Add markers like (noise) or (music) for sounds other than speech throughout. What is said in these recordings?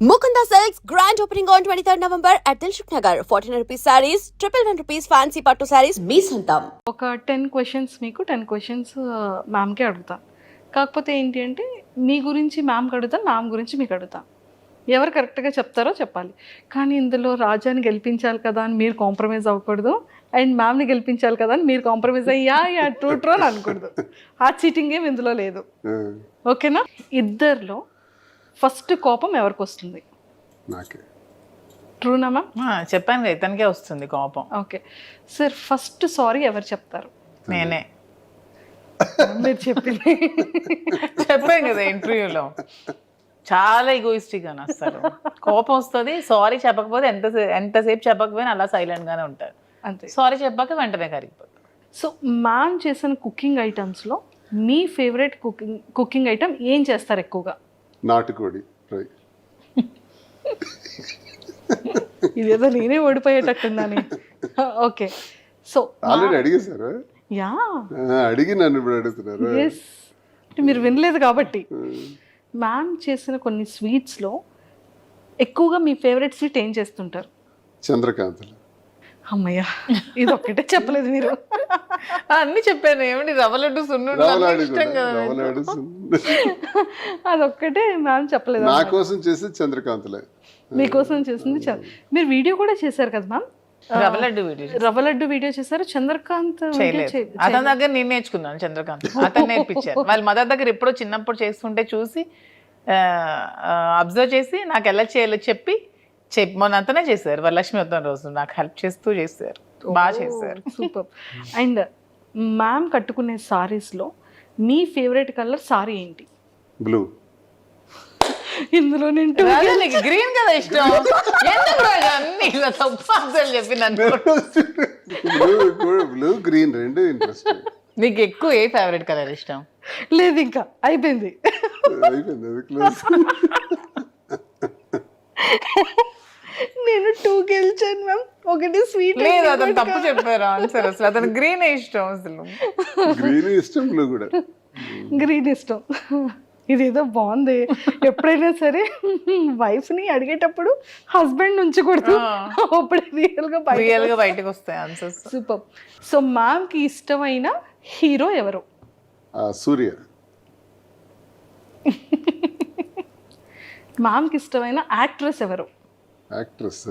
Mukunda Silks grand opening on 23rd November at Dilshuk Nagar. 1400 rupees sarees, triple one rupees fancy pattu sarees, మీ సొంతం. ఒక ten questions మీకు ten questions మ్యామ్కి అడుగుతాను కాకపోతే ఏంటి అంటే మీ గురించి మ్యామ్కి అడుగుతాను మ్యామ్ గురించి మీకు అడుగుతాను ఎవరు కరెక్ట్గా చెప్తారో చెప్పాలి. కానీ ఇందులో రాజాని గెలిపించాలి కదా అని మీరు కాంప్రమైజ్ అవ్వకూడదు. అండ్ మ్యామ్ని గెలిపించాలి కదా అని మీరు కాంప్రమైజ్ అయ్యా యా ట్రూ ట్రూ అని అనకూడదు. (laughs) ఆ చీటింగ్ ఏం ఇందులో లేదు. ఓకేనా? ఇద్దరిలో ఫస్ట్ కోపం ఎవరికి వస్తుంది? నాకే. ట్రూనా మ్యామ్ ఆ, చెప్పాను కదా ఇతనికే వస్తుంది కోపం. ఓకే సార్ ఫస్ట్ సారీ ఎవరు చెప్తారు? నేనే. మీరు చెప్పింది. చెప్పాను కదా ఇంటర్వ్యూలో. చాలా ఈగోయిస్టిక్ అని వస్తారు కోపం వస్తుంది సారీ చెప్పకపోతే ఎంత ఎంతసేపు చెప్పకపోయినా అలా సైలెంట్ గానే ఉంటారు. అంతే. సారీ చెప్పాక వెంటనే కరిగిపోతారు. సో మ్యామ్ చేసిన కుకింగ్ ఐటమ్స్లో మీ ఫేవరెట్ కుకింగ్ కుకింగ్ ఐటమ్ ఏం చేస్తారు ఎక్కువగా? నాటుకోడి ఫ్రై. ఇదేదో నేనే ఓడిపోయేటట్టుందని ఓకే. సో ఆల్రెడీ అడిగేశారు? యా. అడిగి నన్ను ఇప్పుడు అడుగుతున్నారు? ఎస్ మీరు వినలేదు కాబట్టి. మ్యామ్ చేసిన కొన్ని స్వీట్స్లో ఎక్కువగా మీ ఫేవరెట్ స్వీట్ ఏం చేస్తుంటారు? చంద్రకాంతలు. అమ్మయ్య ఇది ఒక్కటే చెప్పలేదు మీరు. అన్ని చెప్పాను ఏమిటి రవ్వ లడ్డు. రవలాడు అదొక్కటే మ్యామ్ చెప్పలేదు. నా కోసం చేసి చంద్రకాంతలే. మీకోసం చేసింది మీరు వీడియో కూడా చేశారు కదా మ్యామ్ రవ్వ లడ్డు వీడియో రవ్వ లడ్డు వీడియో చేశారు చంద్రకాంత్ అతని దగ్గర నేను నేర్చుకున్నాను చంద్రకాంత్. అతను నేర్పించారు. వాళ్ళ మదర్ దగ్గర ఎప్పుడో చిన్నప్పుడు చేస్తుంటే చూసి అబ్జర్వ్ చేసి నాకు ఎలా చేయాలో చెప్పి చెప్పి మొన్న అంతనే చేశారు వరలక్ష్మి వద్దాం రోజు నాకు హెల్ప్ చేస్తూ చేశారు. బాగా చేశారు. సూపర్. అండ్ మ్యామ్ కట్టుకునే సారీస్లో మీ ఫేవరెట్ కలర్ సారీ ఏంటి? బ్లూ ఇందులో నేను గ్రీన్ కదా ఇష్టం? ఎందుకు రాజా? అన్ని ఇలా తప్పు బ్లూ బ్లూ గ్రీన్ రెండు ఇంట్రెస్ట్ నీకు ఎక్కువ ఏ ఫేవరెట్ కలర్ ఇష్టం? లేదు ఇంకా అయిపోయింది. అయిపోయింది క్లోజ్ నేను టూ గెలిచాను మ్యామ్. ఒకటి స్వీట్ లేదు అతను తప్పు చెప్పారు ఆన్సర్ అసలు. అతను గ్రీన్ ఇష్టం అసలు. గ్రీన్ ఇష్టం బ్లూ కూడా. గ్రీన్ ఇష్టం. ఇదేదో బాగుంది. ఎప్పుడైనా సరే wife ని అడిగేటప్పుడు హస్బెండ్ అప్పుడు రియల్గా రియల్గా బయటకు వస్తాయి ఆన్సర్స్ సూపర్ సో మ్యామ్కి ఇష్టమైన హీరో ఎవరు? సూర్య. (laughs) మ్యామ్కి ఇష్టమైన యాక్ట్రెస్ ఎవరు? యాక్ట్రెస్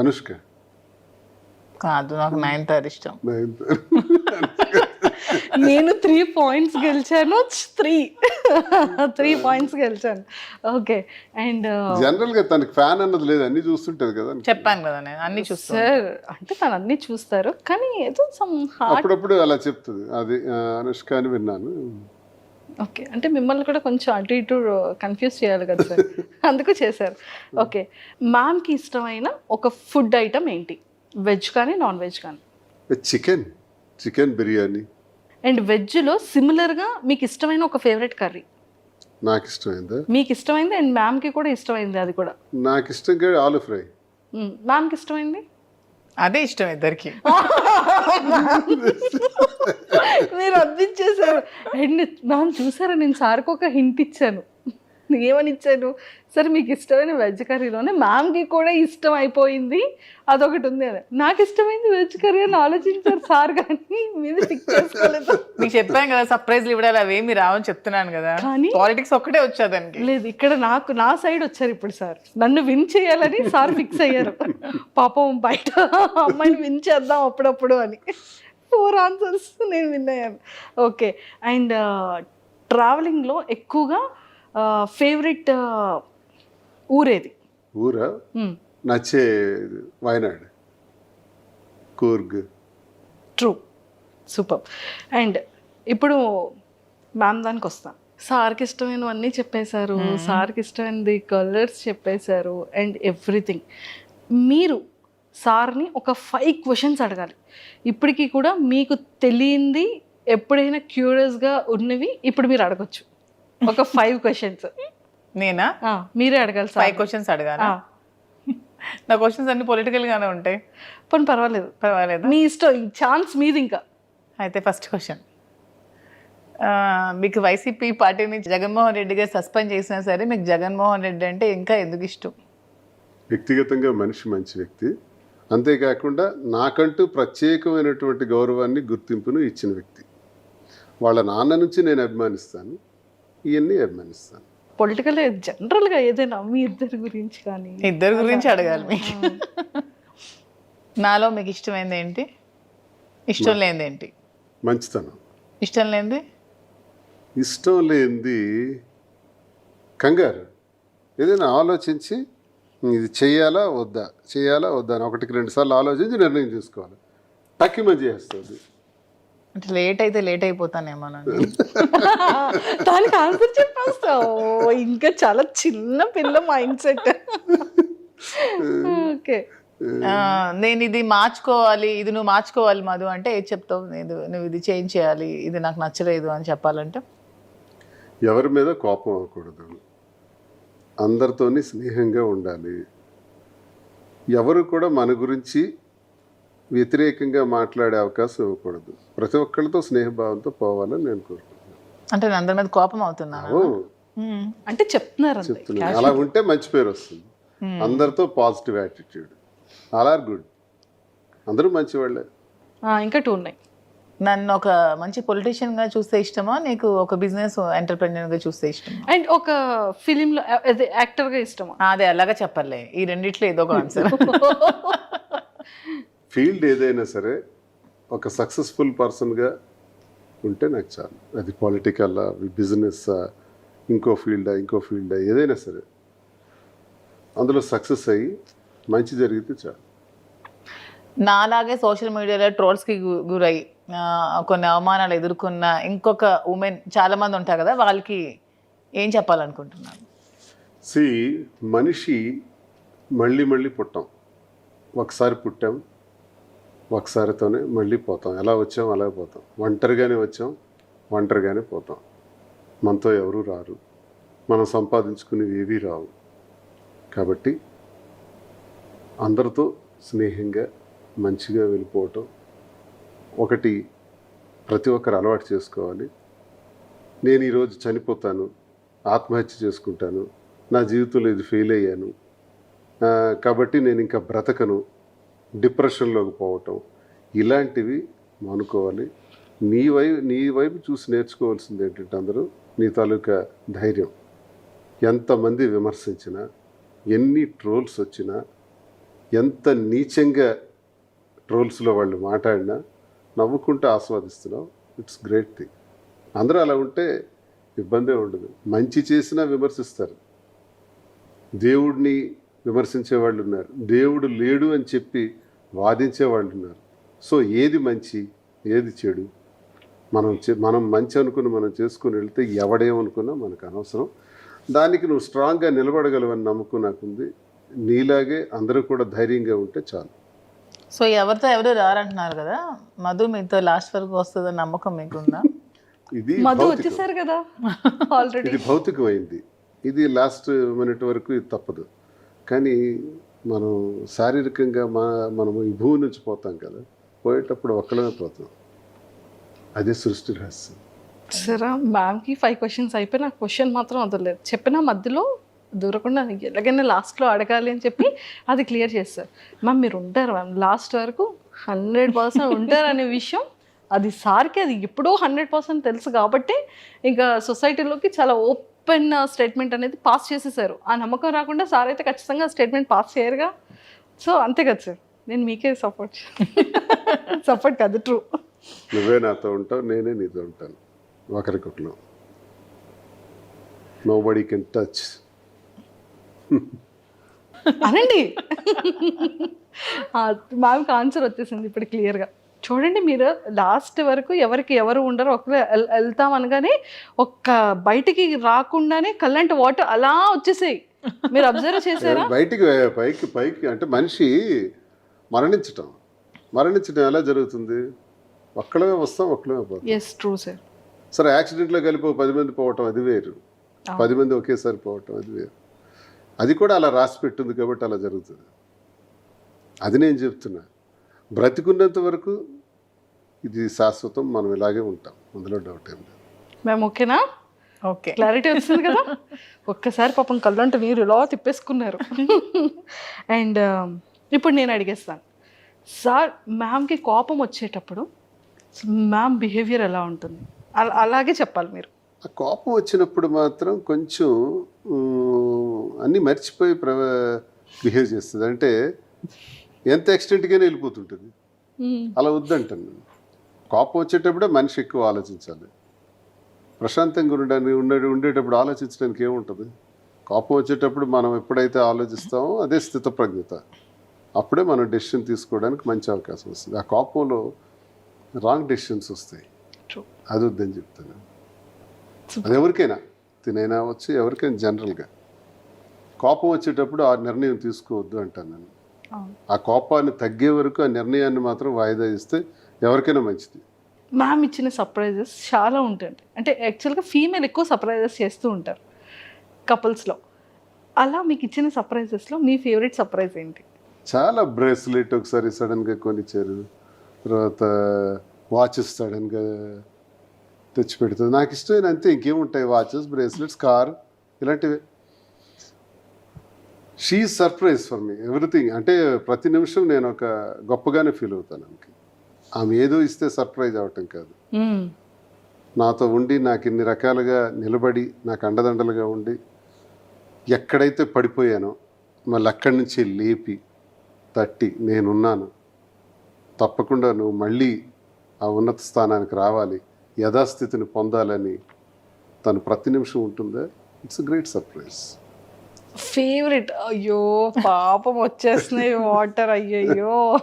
అనుష్క? కాదు నాకు నైన్ థర్ ఇష్టం నేను త్రీ పాయింట్స్ గెలిచాను త్రీ త్రీ పాయింట్స్ గెలిచాను. ఓకే అండ్ జనరల్గా తనకి ఫ్యాన్ అన్నది లేదు అన్ని చూస్తుంటది కదా చెప్పాను కదా నేను అన్ని చూస్తాను. సార్ అంటే తను అన్ని చూస్తారు కానీ ఏదో సమ్ హార్ట్ అప్పుడప్పుడు అలా చెప్తుంది. అది అనుష్క అని విన్నాను. ఓకే. అంటే మిమ్మల్ని కూడా కొంచెం అటు ఇటు కన్ఫ్యూజ్ చేయాలి కదా సార్. (laughs) అందుకు చేశారు. ఓకే. మ్యామ్కి ఇష్టమైన ఒక ఫుడ్ ఐటమ్ ఏంటి? వెజ్ కానీ నాన్ వెజ్ కానీ చికెన్ చికెన్ బిర్యానీ. అండ్ వెజ్లో సిమిలర్గా మీకు ఇష్టమైన ఒక ఫేవరెట్ కర్రీ నాకు ఇష్టమైందా? మీకు ఇష్టమైంది అండ్ మ్యామ్కి కూడా ఇష్టమైంది అది కూడా? నాకు ఇష్టంగా ఆలు ఫ్రై. మ్యామ్కి ఇష్టమైంది? అదే ఇష్టం ఇద్దరికి. మీరు అందించేశారు అండ్ మ్యామ్ చూసారా నేను సార్కి ఒక హింట్ ఇచ్చాను. ఏమని ఇచ్చాను సరే మీకు ఇష్టమైన వెజ్ కర్రీలోనే మ్యామ్కి కూడా ఇష్టం అయిపోయింది అదొకటి ఉంది అని. నాకు ఇష్టమైంది వెజ్ కర్రీ అని ఆలోచించారు సార్ కానీ మీద పిక్ చేసుకోలేదు. మీకు చెప్పాను కదా సర్ప్రైజ్లు ఇవ్వడాలి అవేమి రావని చెప్తున్నాను కదా. కానీ- పాలిటిక్స్ ఒక్కటే వచ్చా దానికి. లేదు ఇక్కడ నాకు నా సైడ్ వచ్చారు ఇప్పుడు సార్. నన్ను విన్ చేయాలని సార్ ఫిక్స్ అయ్యారు. పాపం బయట అమ్మాయిని విన్ చేద్దాం అప్పుడప్పుడు అని. ఫోర్ ఆన్సర్స్ నేను విన్ అయ్యాను. ఓకే అండ్ ట్రావెలింగ్లో ఎక్కువగా ఫేవరెట్ ఊరేది? ఊరా. నచ్చే Wayanad. Coorg. True super and ఇప్పుడు మ్యామ్ దానికి వస్తాం. సార్కి ఇష్టమైనవన్నీ చెప్పేశారు సార్కి ఇష్టమైనది కలర్స్ చెప్పేశారు అండ్ ఎవ్రీథింగ్ మీరు సార్ని ఒక ఫైవ్ క్వశ్చన్స్ అడగాలి. ఇప్పటికీ కూడా మీకు తెలియంది ఎప్పుడైనా క్యూరియస్గా ఉన్నవి ఇప్పుడు మీరు అడగొచ్చు. ఒక ఫైవ్ క్వశ్చన్స్ నేనా? మీరే అడగాలి ఫైవ్ సార్ క్వశ్చన్స్ అడగాను? నా క్వశ్చన్స్ అన్ని పొలిటికల్ గానే ఉంటాయి. పని పర్వాలేదు. పర్వాలేదు? మీ ఇష్టం ఛాన్స్ మీది ఇంకా. అయితే ఫస్ట్ క్వశ్చన్ మీకు వైసీపీ పార్టీ నుంచి జగన్మోహన్ రెడ్డి గారు సస్పెండ్ చేసినా సరే మీకు జగన్మోహన్ రెడ్డి అంటే ఇంకా ఎందుకు ఇష్టం? వ్యక్తిగతంగా మనిషి మంచి వ్యక్తి. అంతేకాకుండా నాకంటూ ప్రత్యేకమైనటువంటి గౌరవాన్ని గుర్తింపును ఇచ్చిన వ్యక్తి. వాళ్ళ నాన్న నుంచి నేను అభిమానిస్తాను. ఇవన్నీ అభిమానిస్తాను. పొలిటికల్ జనరల్గా ఏదైనా మీ ఇద్దరి గురించి కానీ ఇద్దరు గురించి అడగాలి మీకు. నాలో మీకు ఇష్టమైంది ఏంటి? ఇష్టం లేనిది ఏంటి? మంచితనం. ఇష్టం లేనిది? ఇష్టం లేనిది కంగారు. ఏదైనా ఆలోచించి ఇది చేయాలా వద్దా? చేయాలా వద్దా అని ఒకటికి రెండు సార్లు ఆలోచించి నిర్ణయం తీసుకోవాలి టక్కిమని చేస్తుంది. అంటే లేట్ అయితే లేట్ అయిపోతానేమోనండి (laughs) దానికి ఆన్సర్ చెప్పేస్తావు ఇంకా చాలా చిన్న పిల్ల మైండ్ సెట్ ఓకే. నేను ఇది మార్చుకోవాలి ఇది నువ్వు మార్చుకోవాలి మధు అంటే ఏది చెప్తావు? నేను నువ్వు ఇది చేంజ్ చేయాలి ఇది నాకు నచ్చలేదు అని చెప్పాలంటే? ఎవరి మీద కోపం అవ్వకూడదు. అందరితోని స్నేహంగా ఉండాలి. ఎవరు కూడా మన గురించి వ్యతిరేకంగా మాట్లాడే అవకాశం ఇవ్వకూడదు. ప్రతి ఒక్కరితో స్నేహభావంతో పోవాలని నేను కోరుకుంటున్నాను. అంటే నేను అందరి మీద కోపం అవుతున్నాను అంటే చెప్తున్నారు చెప్తున్నాను అలా ఉంటే మంచి పేరు వస్తుంది. అందరితో positive attitude. All are good. అందరూ మంచివాళ్ళే ఆ, ఇంకా టూ ఉన్నాయి. నన్ను ఒక మంచి పొలిటీషియన్గా చూస్తే ఇష్టమా? నీకు ఒక బిజినెస్ ఎంటర్ప్రెన్యూర్గా చూస్తే ఇష్టమా? అండ్ ఒక ఫిలింలో యాక్టర్గా ఇష్టమా? అదే అలాగా చెప్పలే. ఈ రెండిట్లో ఏదో ఒక ఆన్సర్. (laughs) ఫీల్డ్ ఏదైనా సరే ఒక సక్సెస్ఫుల్ పర్సన్గా ఉంటే నాకు చాలు. అది పొలిటికల్ బిజినెస్ ఇంకో ఫీల్డా ఇంకో ఫీల్డా ఏదైనా సరే. అందులో సక్సెస్ అయ్యి మంచి జరిగితే చాలు. నాలాగే సోషల్ మీడియాలో ట్రోల్స్కి గు- గురై కొన్ని అవమానాలు ఎదుర్కొన్న ఇంకొక ఉమెన్ చాలా మంది ఉంటారు కదా వాళ్ళకి ఏం చెప్పాలనుకుంటున్నాను సి మనిషి మళ్ళీ మళ్ళీ పుట్టాం. ఒకసారి పుట్టాం ఒకసారితోనే మళ్ళీ పోతాం. ఎలా వచ్చాం అలా పోతాం. ఒంటరిగానే వచ్చాం ఒంటరిగానే పోతాం. మనతో ఎవరూ రారు. మనం సంపాదించుకునేవి ఏవీ రావు. కాబట్టి అందరితో స్నేహంగా మంచిగా వెళ్ళిపోవటం ఒకటి ప్రతి ఒక్కరు అలవాటు చేసుకోవాలి. నేను ఈరోజు చనిపోతాను ఆత్మహత్య చేసుకుంటాను నా జీవితంలో ఇది ఫెయిల్ అయ్యాను కాబట్టి నేను ఇంకా బ్రతకను. డిప్రెషన్లోకి పోవటం. ఇలాంటివి అనుకోవాలి నీ వైపు నీ వైపు చూసి నేర్చుకోవాల్సింది ఏంటంటే అందరూ నీ తాలూకా ధైర్యం. ఎంతమంది విమర్శించినా ఎన్ని ట్రోల్స్ వచ్చినా ఎంత నీచంగా ట్రోల్స్లో వాళ్ళు మాట్లాడినా నవ్వుకుంటూ ఆస్వాదిస్తున్నావు. It's great thing. అందరూ అలా ఉంటే ఇబ్బందే ఉండదు. మంచి చేసినా విమర్శిస్తారు. దేవుడిని విమర్శించే వాళ్ళు ఉన్నారు. దేవుడు లేడు అని చెప్పి వాదించే వాళ్ళు ఉన్నారు సో ఏది మంచి ఏది చెడు? మనం చే- మనం మంచి అనుకుని మనం చేసుకుని వెళ్తే ఎవడేమనుకున్నా మనకు అనవసరం. దానికి నువ్వు స్ట్రాంగ్గా నిలబడగలవని నమ్మకం నాకుంది. నీలాగే అందరూ కూడా ధైర్యంగా ఉంటే చాలు. సో ఎవరితో ఎవరు రారంటున్నారు కదా? మధు మీతో లాస్ట్ వరకు వస్తుందని నమ్మకం మీకుందా? (laughs) ఇది మధు. వచ్చేసారు కదా (laughs) ఆల్రెడీ ఇది భౌతికమైంది. ఇది లాస్ట్ మినిట్ వరకు ఇది తప్పదు. కానీ మనం శారీరకంగా మా మనము ఈ భూమి నుంచి పోతాం కదా పోయేటప్పుడు ఒక్కడమే పోతాం. అదే సృష్టి రహస్యం. సరే మ్యామ్కి ఫైవ్ క్వశ్చన్స్ అయిపోయి నాకు క్వశ్చన్ మాత్రం వదలలేదు. చెప్పిన మధ్యలో దూరకుండా ఎలాగైనా లాస్ట్లో అడగాలి అని చెప్పి అది క్లియర్ చేస్తారు. మ్యామ్ మీరు ఉంటారు? మ్యామ్ లాస్ట్ వరకు హండ్రెడ్ పర్సెంట్ ఉంటారు అనే విషయం అది సార్కి అది ఎప్పుడో హండ్రెడ్ పర్సెంట్ తెలుసు కాబట్టి ఇంకా సొసైటీలోకి చాలా ఓపెన్ స్టేట్మెంట్ అనేది పాస్ చేసేసారు. ఆ నమ్మకం రాకుండా సార్ అయితే ఖచ్చితంగా స్టేట్మెంట్ పాస్ చేయరుగా. సో అంతే కదా సార్. నేను మీకే సపోర్ట్. (laughs) సపోర్ట్ కాదు ట్రూ. నువ్వే నాతో ఉంటావు నేనే నీతో ఉంటాను. ఒకరికొకరు. నో బడీ కెన్ టచ్ అనండి (laughs) మ్యామ్కి ఆన్సర్ వచ్చేసింది ఇప్పుడు క్లియర్గా చూడండి మీరు లాస్ట్ వరకు ఎవరికి ఎవరు ఉండరు ఒకరు వెల్- వెళ్తాం అనగానే ఒక్క బయటికి రాకుండానే కల్లంటి వాటర్ అలా వచ్చేసాయి. మీరు అబ్జర్వ్ (laughs) చేశారా? బయటికి పైకి పైకి అంటే మనిషి మరణించటం. మరణించడం ఎలా జరుగుతుంది? ఒక్కడమే వస్తాం ఒక్కడమే పోతాం. ఎస్ ట్రూ సార్ సరే యాక్సిడెంట్లో కలిపి పది మంది పోవటం అది వేరు. పది మంది ఒకేసారి పోవటం అది వేరు. అది కూడా అలా రాసి పెట్టింది కాబట్టి అలా జరుగుతుంది. అది నేను చెప్తున్నా. బ్రతికున్నంత వరకు ఇది శాశ్వతం మనం ఇలాగే ఉంటాం. అందులో డౌట్ ఏం లేదు. మేము ఓకేనా ఓకే క్లారిటీ వచ్చింది కదా? (laughs) ఒక్కసారి పాపం కళ్ళంట నీరు ఇలా తిప్పేసుకున్నారు. (laughs) అండ్ ఇప్పుడు నేను అడిగేస్తాను. సార్ మ్యామ్కి కోపం వచ్చేటప్పుడు మ్యామ్ బిహేవియర్ ఎలా ఉంటుంది? అలా అలాగే చెప్పాలి మీరు. ఆ కోపం వచ్చినప్పుడు మాత్రం కొంచెం అన్నీ మర్చిపోయి ప్ర బిహేవ్ చేస్తుంది. అంటే ఎంత ఎక్స్టెంట్గానే వెళ్ళిపోతుంటుంది. అలా వద్దంటాను నేను. కోపం వచ్చేటప్పుడే మనిషి ఎక్కువ ఆలోచించాలి. ప్రశాంతంగా ఉండడానికి ఉండే ఉండేటప్పుడు ఆలోచించడానికి ఏముంటుంది? కోపం వచ్చేటప్పుడు మనం ఎప్పుడైతే ఆలోచిస్తామో అదే స్థితప్రజ్ఞత. అప్పుడే మనం డెసిషన్ తీసుకోవడానికి మంచి అవకాశం వస్తుంది. ఆ కోపంలో రాంగ్ డెసిషన్స్ వస్తాయి. అది వద్దని చెప్తాను. అది ఎవరికైనా తినైనా వచ్చి ఎవరికైనా జనరల్గా కోపం వచ్చేటప్పుడు ఆ నిర్ణయం తీసుకోవద్దు అంటాను నేను. ఆ కోపాన్ని తగ్గే వరకు ఆ నిర్ణయాన్ని మాత్రం వాయిదా ఇస్తే ఎవరికైనా మంచిది. మ్యామ్ ఇచ్చిన సర్ప్రైజెస్ చాలా ఉంటాయి అంటే యాక్చువల్గా ఫీమేల్ ఎక్కువ సర్ప్రైజెస్ చేస్తూ ఉంటారు కపుల్స్లో అలా మీకు ఇచ్చిన సర్ప్రైజెస్లో మీ ఫేవరెట్ సర్ప్రైజ్ ఏంటి? చాలా బ్రేస్లెట్ ఒకసారి సడన్గా కొనిచ్చారు. తర్వాత వాచెస్ సడన్గా తెచ్చి పెడుతుంది నాకు ఇష్టమైన అంతే ఇంకేముంటాయి? వాచెస్ బ్రేస్లెట్స్ కార్ ఇలాంటివి. She surprise for me everything అంటే ప్రతి నిమిషం నేను ఒక గొప్పగానే ఫీల్ అవుతాను ఆమెకి. ఆమె ఏదో ఇస్తే సర్ప్రైజ్ అవటం కాదు. నాతో ఉండి నాకు ఇన్ని రకాలుగా నిలబడి నాకు అండదండలుగా ఉండి ఎక్కడైతే పడిపోయానో మళ్ళీ అక్కడి నుంచి లేపి తట్టి నేనున్నాను. తప్పకుండా నువ్వు మళ్ళీ ఆ ఉన్నత స్థానానికి రావాలి. యథాస్థితిని పొందాలని తను ప్రతి నిమిషం ఉంటుందా? ఇట్స్ గ్రేట్ సర్ప్రైజ్ ఫేవరెట్ అయ్యో పాపం వచ్చేస్తున్నాయి వాటర్ అయ్యయ్యో.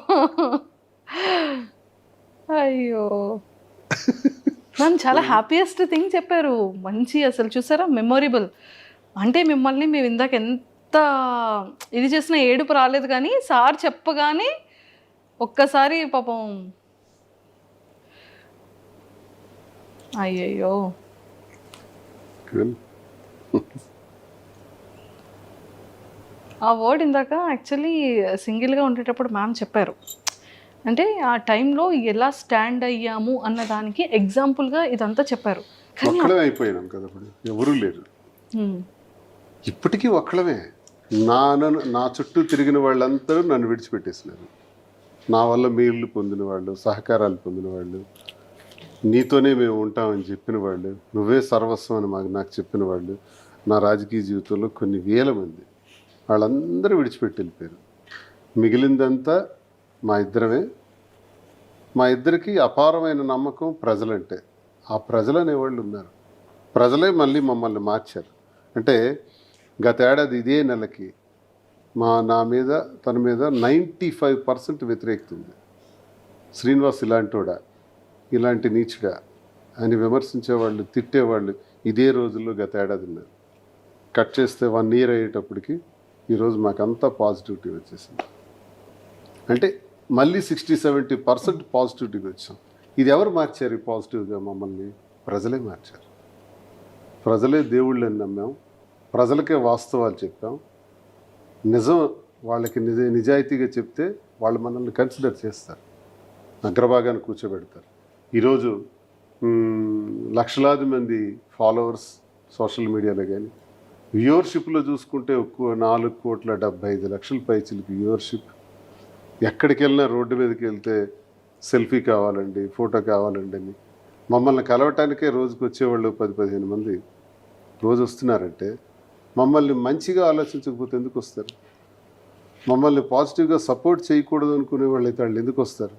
అయ్యో. మ్యామ్ చాలా హ్యాపీయెస్ట్ థింగ్ చెప్పారు. మంచి అసలు చూసారా? మెమొరబుల్ అంటే మిమ్మల్ని మేము ఇందాక ఎంత ఇది చేసిన ఏడుపు రాలేదు కానీ సార్ చెప్పగానే ఒక్కసారి పాపం అయ్యయ్యో. ఆ వర్డ్ ఇందాక యాక్చువల్లీ సింగిల్గా ఉండేటప్పుడు మ్యామ్ చెప్పారు. అంటే ఆ టైంలో ఎలా స్టాండ్ అయ్యాము అన్న దానికి ఎగ్జాంపుల్గా ఇదంతా చెప్పారు. ఒక్కడమే అయిపోయినాం కదా ఎవరూ లేరు. ఇప్పటికీ ఒక్కడమే నా నన్ను నా చుట్టూ తిరిగిన వాళ్ళందరూ నన్ను విడిచిపెట్టేసినారు. నా వల్ల మేళ్ళు పొందిన వాళ్ళు సహకారాలు పొందిన వాళ్ళు నీతోనే మేము ఉంటామని చెప్పిన వాళ్ళు నువ్వే సర్వస్వం అని మాకు నాకు చెప్పిన వాళ్ళు నా రాజకీయ జీవితంలో కొన్ని వేల మంది. వాళ్ళందరూ విడిచిపెట్టి వెళ్ళిపోయారు మిగిలిందంతా మా ఇద్దరమే. మా ఇద్దరికి అపారమైన నమ్మకం ప్రజలంటే. ఆ ప్రజలు అనేవాళ్ళు ఉన్నారు. ప్రజలే మళ్ళీ మమ్మల్ని మార్చారు. అంటే గత ఏడాది ఇదే నెలకి మా నా మీద తన మీద నైంటీ ఫైవ్ పర్సెంట్ వ్యతిరేకత ఉంది. శ్రీనివాస్ ఇలాంటివాడా ఇలాంటి నీచుడా? అని విమర్శించేవాళ్ళు తిట్టేవాళ్ళు ఇదే రోజుల్లో గతేడాది ఉన్నారు కట్ చేస్తే వన్ ఇయర్ అయ్యేటప్పటికి ఈరోజు మాకంతా పాజిటివిటీ వచ్చేసింది. అంటే మళ్ళీ సిక్స్టీ సెవెంటీ పర్సెంట్ పాజిటివిటీకి వచ్చాం. ఇది ఎవరు మార్చారు ఈ పాజిటివ్గా మమ్మల్ని? ప్రజలే మార్చారు. ప్రజలే దేవుళ్ళని నమ్మాం. ప్రజలకే వాస్తవాలు చెప్పాం. నిజం వాళ్ళకి నిజ నిజాయితీగా చెప్తే వాళ్ళు మనల్ని కన్సిడర్ చేస్తారు. అగ్రభాగాన్ని కూర్చోబెడతారు. ఈరోజు లక్షలాది మంది ఫాలోవర్స్ సోషల్ మీడియాలో కానీ వ్యూవర్షిప్లో చూసుకుంటే ఒక్క నాలుగు కోట్ల డెబ్బై ఐదు లక్షల పైచిలకి వ్యూవర్షిప్. ఎక్కడికి వెళ్ళినా రోడ్డు మీదకి వెళ్తే సెల్ఫీ కావాలండి ఫోటో కావాలండి అని మమ్మల్ని కలవటానికే రోజుకు వచ్చేవాళ్ళు పది పదిహేను మంది. రోజు వస్తున్నారంటే మమ్మల్ని మంచిగా ఆలోచించకపోతే ఎందుకు వస్తారు? మమ్మల్ని పాజిటివ్గా సపోర్ట్ చేయకూడదు అనుకునే వాళ్ళు అయితే వాళ్ళు ఎందుకు వస్తారు?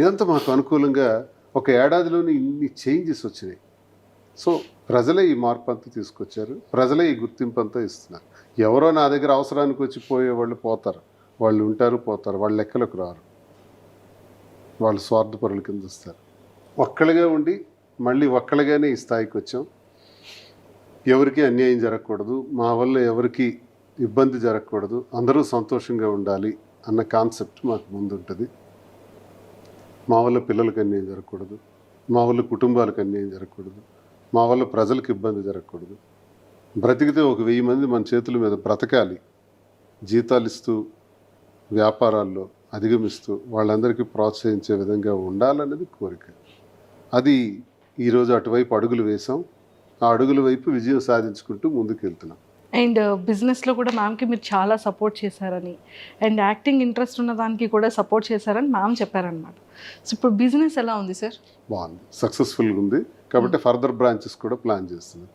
ఇదంతా మాకు అనుకూలంగా ఒక ఏడాదిలోనే ఇన్ని చేంజెస్ వచ్చినాయి. సో ప్రజలే ఈ మార్పు అంతా తీసుకొచ్చారు. ప్రజలే ఈ గుర్తింపు అంతా ఇస్తున్నారు. ఎవరో నా దగ్గర అవసరానికి వచ్చి పోయే వాళ్ళు పోతారు. వాళ్ళు ఉంటారు పోతారు. వాళ్ళ లెక్కలకు రారు. వాళ్ళు స్వార్థపరుల కింద వస్తారు. ఒక్కళ్ళగా ఉండి మళ్ళీ ఒక్కళ్ళగానే ఈ స్థాయికి వచ్చాం. ఎవరికి అన్యాయం జరగకూడదు. మా వల్ల ఎవరికి ఇబ్బంది జరగకూడదు. అందరూ సంతోషంగా ఉండాలి అన్న కాన్సెప్ట్ మాకు ముందు ఉంటుంది మా వల్ల పిల్లలకు అన్యాయం జరగకూడదు. మా వల్ల కుటుంబాలకు అన్యాయం జరగకూడదు. మా వల్ల ప్రజలకు ఇబ్బంది జరగకూడదు. బ్రతికితే ఒక వెయ్యి మంది మన చేతుల మీద బ్రతకాలి. జీతాలు ఇస్తూ వ్యాపారాల్లో అధిగమిస్తూ వాళ్ళందరికీ ప్రోత్సహించే విధంగా ఉండాలన్నది కోరిక. అది ఈరోజు అటువైపు అడుగులు వేసాం ఆ అడుగుల వైపు విజయం సాధించుకుంటూ ముందుకు వెళ్తున్నాం అండ్ బిజినెస్లో కూడా మ్యామ్కి మీరు చాలా సపోర్ట్ చేశారని అండ్ యాక్టింగ్ ఇంట్రెస్ట్ ఉన్న దానికి కూడా సపోర్ట్ చేశారని మ్యామ్ చెప్పారనమాట సో ఇప్పుడు బిజినెస్ ఎలా ఉంది సార్? బాగుంది. సక్సెస్ఫుల్గా ఉంది. కాబట్టి ఫర్దర్ బ్రాంచెస్ కూడా ప్లాన్ చేస్తున్నాం.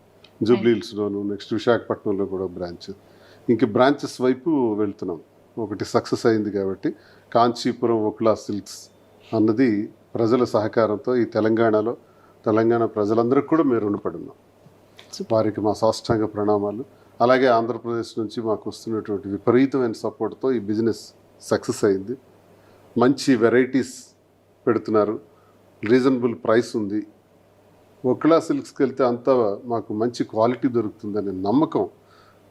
జూబ్లీ హిల్స్లోను నెక్స్ట్ విశాఖపట్నంలో కూడా బ్రాంచ్ ఇంక బ్రాంచెస్ వైపు వెళ్తున్నాం. ఒకటి సక్సెస్ అయింది కాబట్టి కాంచీపురం ఒక్లా సిల్క్స్ అన్నది ప్రజల సహకారంతో ఈ తెలంగాణలో తెలంగాణ ప్రజలందరికీ కూడా మేము రుణపడి ఉన్నాం వారికి మా సాష్టాంగ ప్రణామాలు. అలాగే ఆంధ్రప్రదేశ్ నుంచి మాకు వస్తున్నటువంటి విపరీతమైన సపోర్ట్తో ఈ బిజినెస్ సక్సెస్ అయింది. మంచి వెరైటీస్ పెడుతున్నారు. రీజనబుల్ ప్రైస్ ఉంది. ఒక్లా సిల్క్స్కి వెళ్తే అంతా మాకు మంచి క్వాలిటీ దొరుకుతుందనే నమ్మకం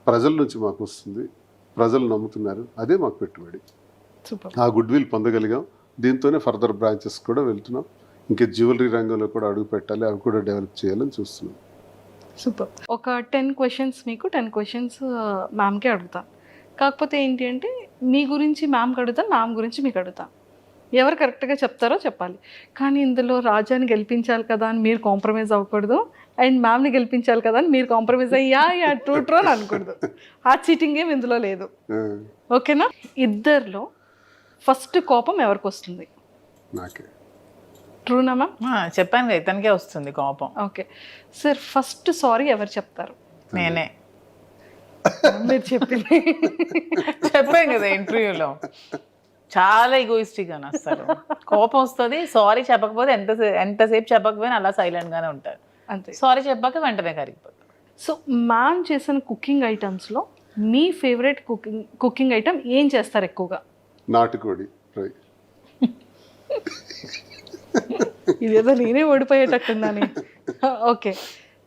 ప్రజల నుంచి మాకు వస్తుంది. ప్రజలు నమ్ముతున్నారు. అదే మాకు పెట్టుబడి. సూపర్. ఆ గుడ్ విల్ పొందగలిగాం. దీంతోనే ఫర్దర్ బ్రాంచెస్ కూడా వెళ్తున్నాం. ఇంకా జ్యువెలరీ రంగంలో కూడా అడుగు పెట్టాలి. అవి కూడా డెవలప్ చేయాలని చూస్తున్నాం. సూపర్. ఒక టెన్ క్వశ్చన్స్ మీకు టెన్ క్వశ్చన్స్ మ్యామ్కే అడుగుతాను. కాకపోతే ఏంటి అంటే మీ గురించి మ్యామ్కి అడుగుతాను మ్యామ్ గురించి మీకు అడుగుతాను. ఎవరు కరెక్ట్గా చెప్తారో చెప్పాలి. కానీ ఇందులో రాజాని గెలిపించాలి కదా అని మీరు కాంప్రమైజ్ అవ్వకూడదు. అండ్ మ్యామ్ని గెలిపించాలి కదా అని మీరు కాంప్రమైజ్ అయ్యా యా ట్రూ ట్రూ అని అనకూడదు. ఆ చీటింగ్ ఏం ఇందులో లేదు. ఓకేనా? ఇద్దరిలో ఫస్ట్ కోపం ఎవరికి వస్తుంది? నాకే. ట్రూనా మ్యామ్? చెప్పాను కదా ఇతనికే వస్తుంది కోపం. ఓకే. సార్ ఫస్ట్ సారీ ఎవరు చెప్తారు? నేనే. మీరు చెప్పింది. చెప్పాను కదా ఇంటర్వ్యూలో. చాలా ఈగోయిస్టిక్ అని అసలు కోపం వస్తుంది సారీ చెప్పకపోతే ఎంత ఎంతసేపు చెప్పకపోయినా అలా సైలెంట్ గానే ఉంటారు. అంతే. సారీ చెప్పాక వెంటనే కరిగిపోతారు. సో మ్యామ్ చేసిన కుకింగ్ ఐటమ్స్లో మీ ఫేవరెట్ కుకింగ్ కుకింగ్ ఐటమ్ ఏం చేస్తారు ఎక్కువగా? నాటుకోడి ఫ్రై. ఇదేదో నేనే ఓడిపోయేటట్టుందని. ఓకే.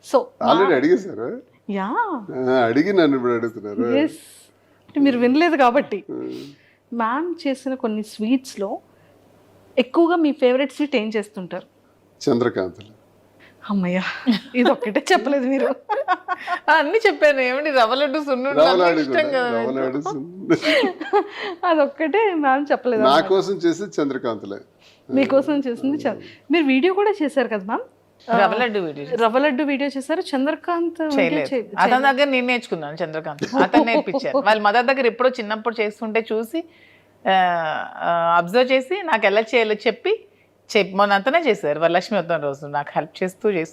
సో ఆల్రెడీ అడిగేశారు? యా. అడిగి నన్ను ఇప్పుడు అడుగుతున్నారు. ఎస్ మీరు వినలేదు కాబట్టి. మ్యామ్ చేసిన కొన్ని స్వీట్స్లో ఎక్కువగా మీ ఫేవరెట్ స్వీట్ ఏం చేస్తుంటారు? చంద్రకాంతలు. అమ్మయ్య ఇది ఒక్కటే చెప్పలేదు మీరు. అన్ని చెప్పాను ఏమిటి రవ్వ లడ్డు సున్ను అదొక్కటే మ్యామ్ చెప్పలేదు నా కోసం చేసేది చంద్రకాంతలే. మీకోసం చేసింది మీరు వీడియో కూడా చేశారు కదా మ్యామ్ రవ్వ లడ్డు వీడియో రవ్వ లడ్డు వీడియో చేశారు చంద్రకాంత్ అతని దగ్గర నేను నేర్చుకున్నాను చంద్రకాంత్. అతను నేర్పించారు వాళ్ళ మదర్ దగ్గర ఎప్పుడో చిన్నప్పుడు చేస్తుంటే చూసి అబ్జర్వ్ చేసి నాకు ఎలా చేయాలో చెప్పి చెప్పి మొన్న అంతనే చేశారు వరలక్ష్మి వద్ద రోజు నాకు హెల్ప్ చేస్తూ చేస్తూ.